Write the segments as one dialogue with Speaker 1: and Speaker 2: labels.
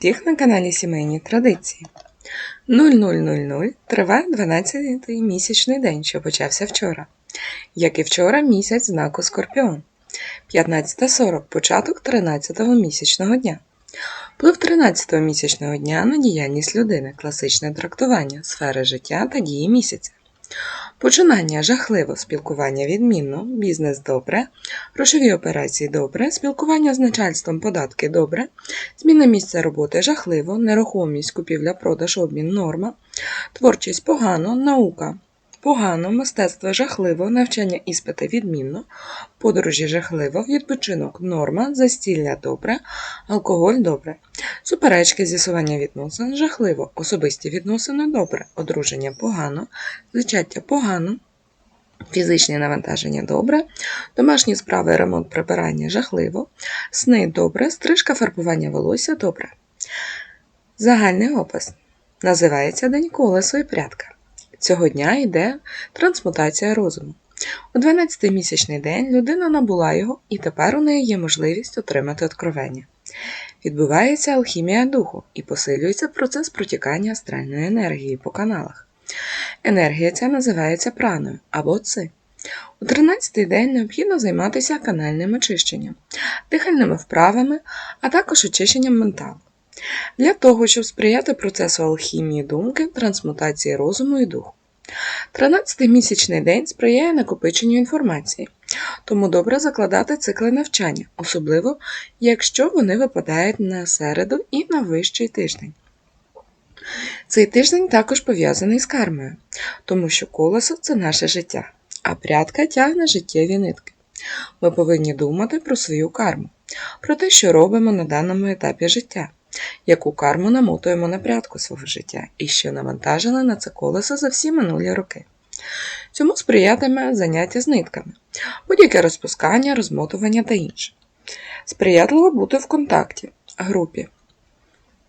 Speaker 1: Всіх на каналі Сімейні Традиції. 0000 триває 12-й місячний день, що почався вчора. Як і вчора, місяць знаку Скорпіон. 15.40 початок 13-го місячного дня. Вплив 13-го місячного дня на діяльність людини, класичне трактування, сфери життя та дії місяця. Починання жахливо, спілкування відмінно, бізнес добре, грошові операції добре, спілкування з начальством податки добре, зміна місця роботи жахливо, нерухомість, купівля, продаж, обмін норма, творчість погано, наука погано, мистецтво жахливо, навчання іспити відмінно, подорожі жахливо, відпочинок норма, застілля добре, алкоголь добре, суперечки, з'ясування відносин жахливо, особисті відносини добре, одруження погано, зачаття погано. Фізичні навантаження добре, домашні справи, ремонт прибирання жахливо, сни добре, стрижка фарбування волосся добре. Загальний опис називається День колесо і прядка. Цього дня йде трансмутація розуму. У 12-й місячний день людина набула його, і тепер у неї є можливість отримати откровення. Відбувається алхімія духу і посилюється процес протікання астральної енергії по каналах. Енергія ця називається праною або ци. У 13-й день необхідно займатися канальним очищенням, дихальними вправами, а також очищенням менталу. Для того, щоб сприяти процесу алхімії думки, трансмутації розуму і духу. 13-й місячний день сприяє накопиченню інформації, тому добре закладати цикли навчання, особливо якщо вони випадають на середу і на вищий тиждень. Цей тиждень також пов'язаний з кармою, тому що колесо це наше життя, а прядка тягне життєві нитки. Ми повинні думати про свою карму, про те, що робимо на даному етапі життя, яку карму намотуємо на прядку свого життя і що навантажили на це колесо за всі минулі роки. Цьому сприятиме заняття з нитками, будь-яке розпускання, розмотування та інше. Сприятливо бути в контакті, групі.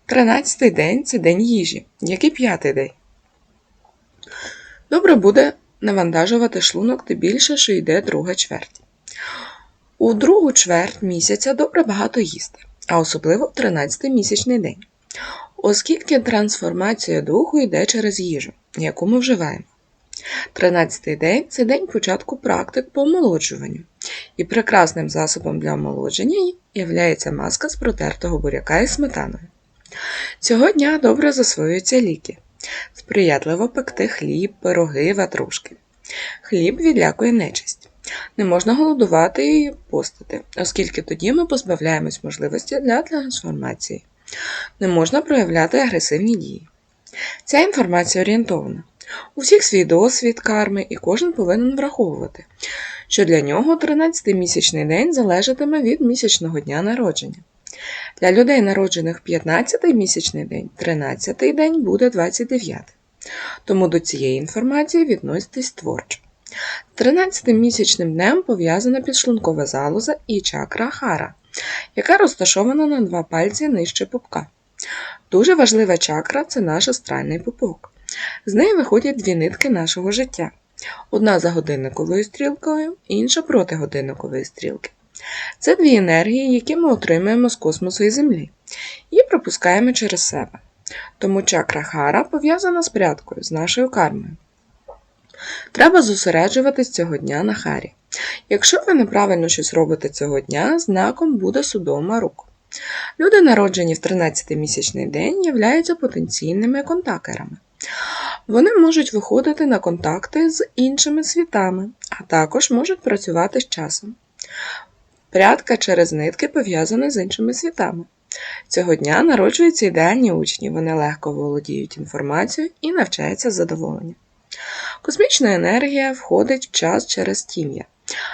Speaker 1: Тринадцятий день це день їжі, як і п'ятий день. Добре буде навантажувати шлунок тим більше, що йде друга чверть. У другу чверть місяця добре багато їсти, а особливо 13-й місячний день, оскільки трансформація духу йде через їжу, яку ми вживаємо. 13-й день це день початку практик по омолоджуванню, і прекрасним засобом для омолодження є маска з протертого буряка і сметаною. Цього дня добре засвоюються ліки, сприятливо пекти хліб, пироги, ватрушки. Хліб відлякує нечисть. Не можна голодувати і постити, оскільки тоді ми позбавляємось можливості для трансформації. Не можна проявляти агресивні дії. Ця інформація орієнтована. У всіх свій досвід карми, і кожен повинен враховувати, що для нього 13-й місячний день залежатиме від місячного дня народження. Для людей, народжених 15-й місячний день, 13-й день буде 29. Тому до цієї інформації відноситись творчо. 13-м місячним днем пов'язана підшлункова залоза і чакра Хара, яка розташована на два пальці нижче пупка. Дуже важлива чакра це наш астральний пупок. З неї виходять дві нитки нашого життя: одна за годинниковою стрілкою, інша проти годинникової стрілки. Це дві енергії, які ми отримуємо з космосу і Землі, і пропускаємо через себе. Тому чакра Хара пов'язана з прядкою, з нашою кармою. Треба зосереджуватись цього дня на харі. Якщо ви неправильно щось робите цього дня, знаком буде судома рук. Люди, народжені в 13-місячний день, являються потенційними контакерами. Вони можуть виходити на контакти з іншими світами, а також можуть працювати з часом. Прядка через нитки пов'язана з іншими світами. Цього дня народжуються ідеальні учні, вони легко володіють інформацією і навчаються з задоволенням. Космічна енергія входить в час через тім'я,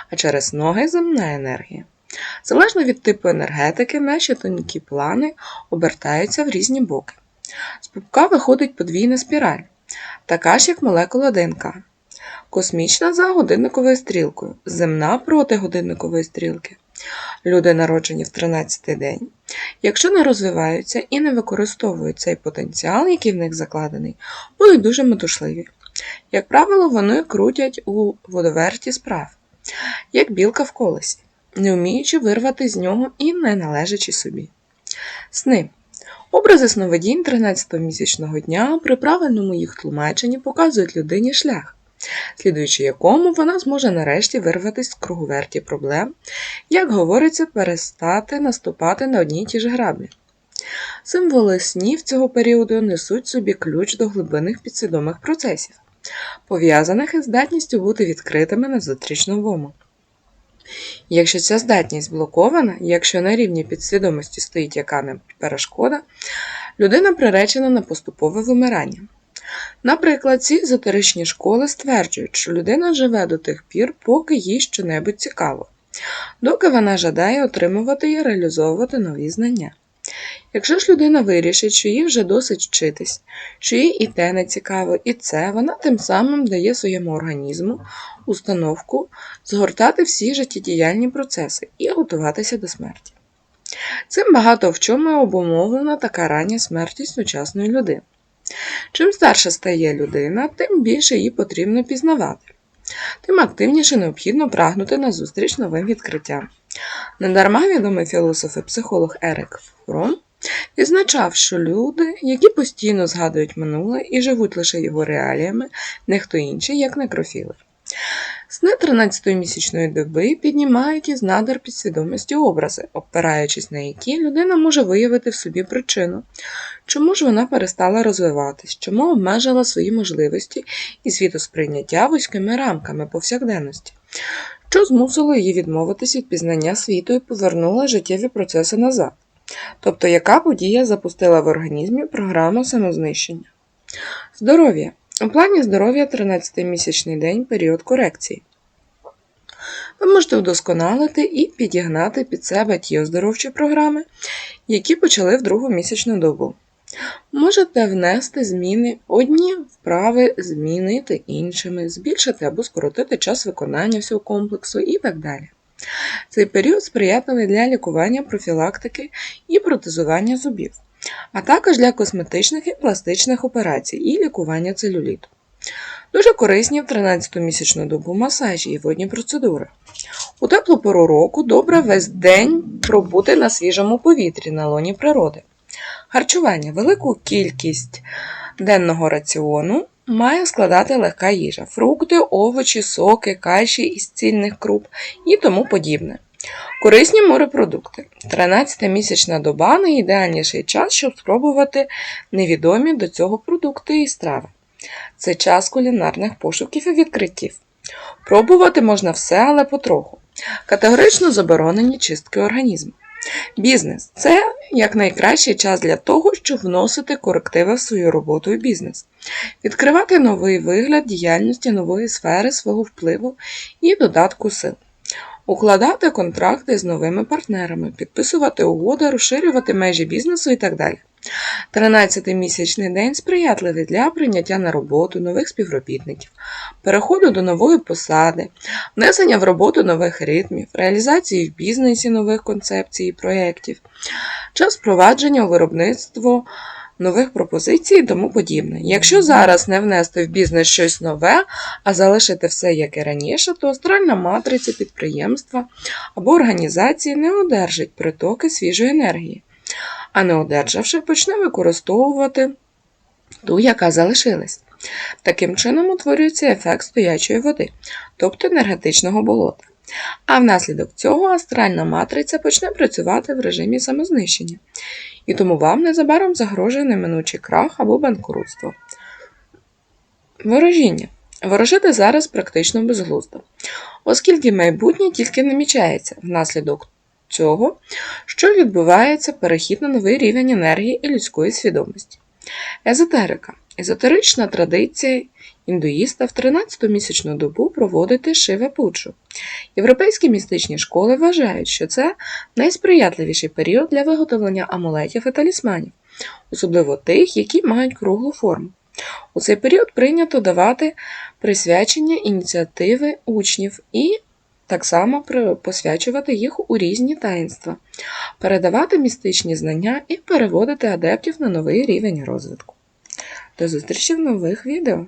Speaker 1: а через ноги земна енергія. Залежно від типу енергетики, наші тонкі плани обертаються в різні боки. З пупка виходить подвійна спіраль, така ж як молекула ДНК. Космічна за годинниковою стрілкою, земна проти годинникової стрілки. Люди, народжені в 13-й день, якщо не розвиваються і не використовують цей потенціал, який в них закладений, будуть дуже метушливі. Як правило, вони крутять у водоверті справ, як білка в колесі, не вміючи вирвати з нього і не належачи собі. Сни. Образи сновидінь 13-го місячного дня при правильному їх тлумаченні показують людині шлях, слідуючи якому вона зможе нарешті вирватися з круговерті проблем, як говориться, перестати наступати на одні й ті ж граблі. Символи снів цього періоду несуть собі ключ до глибинних підсвідомих процесів, пов'язаних із здатністю бути відкритими на зустріч новому. Якщо ця здатність блокована, якщо на рівні підсвідомості стоїть яка-небудь перешкода, людина приречена на поступове вимирання. Наприклад, ці езотеричні школи стверджують, що людина живе до тих пір, поки їй щонебудь цікаво, доки вона жадає отримувати і реалізовувати нові знання. Якщо ж людина вирішить, що їй вже досить вчитись, що їй і те не цікаво, і це, вона тим самим дає своєму організму установку згортати всі життєдіяльні процеси і готуватися до смерті. Цим багато в чому обумовлена така рання смертність сучасної людини. Чим старша стає людина, тим більше її потрібно пізнавати, тим активніше необхідно прагнути назустріч новим відкриттям. Недарма відомий філософ і психолог Ерик Фром відзначав, що люди, які постійно згадують минуле і живуть лише його реаліями, не хто інший, як некрофіли. Сни 13-ї місячної доби піднімають із надр підсвідомості образи, опираючись на які людина може виявити в собі причину, чому ж вона перестала розвиватись, чому обмежила свої можливості і світосприйняття вузькими рамками повсякденності, що змусило її відмовитись від пізнання світу і повернула життєві процеси назад. Тобто, яка подія запустила в організмі програму самознищення? Здоров'я. У плані здоров'я 13-місячний день період корекції. Ви можете вдосконалити і підігнати під себе ті оздоровчі програми, які почали в другу місячну добу. Можете внести зміни одні вправи, змінити іншими, збільшити або скоротити час виконання всього комплексу і так далі. Цей період сприятливий для лікування профілактики і протезування зубів, а також для косметичних і пластичних операцій і лікування целюліту. Дуже корисні в 13-ту місячну добу масажі і водні процедури. У теплу пору року добре весь день пробути на свіжому повітрі на лоні природи. Харчування велику кількість денного раціону має складати легка їжа, фрукти, овочі, соки, каші із цільних круп і тому подібне. Корисні морепродукти. 13-місячна доба найідеальніший час, щоб спробувати невідомі до цього продукти і страви. Це час кулінарних пошуків і відкриттів. Пробувати можна все, але потроху. Категорично заборонені чистки організму. Бізнес це як найкращий час для того, щоб вносити корективи в свою роботу і бізнес, відкривати новий вигляд діяльності нової сфери свого впливу і додатку сил, укладати контракти з новими партнерами, підписувати угоди, розширювати межі бізнесу і так далі. 13-місячний день сприятливий для прийняття на роботу нових співробітників, переходу до нової посади, внесення в роботу нових ритмів, реалізації в бізнесі нових концепцій і проєктів, час впровадження у виробництво нових пропозицій і тому подібне. Якщо зараз не внести в бізнес щось нове, а залишити все як і раніше, то астральна матриця підприємства або організації не одержить притоки свіжої енергії а не одержавши, почне використовувати ту, яка залишилась. Таким чином утворюється ефект стоячої води, тобто енергетичного болота. А внаслідок цього астральна матриця почне працювати в режимі самознищення, і тому вам незабаром загрожує неминучий крах або банкрутство. Ворожіння. Ворожити зараз практично безглуздо, оскільки майбутнє тільки намічається внаслідок цього, що відбувається перехід на новий рівень енергії і людської свідомості. Езотерика. Езотерична традиція індуїста в 13-ту місячну добу проводити шиве пуджу. Європейські містичні школи вважають, що це найсприятливіший період для виготовлення амулетів і талісманів, особливо тих, які мають круглу форму. У цей період прийнято давати присвячення ініціативи учнів і так само посвячувати їх у різні таїнства, передавати містичні знання і переводити адептів на новий рівень розвитку. До зустрічі в нових відео!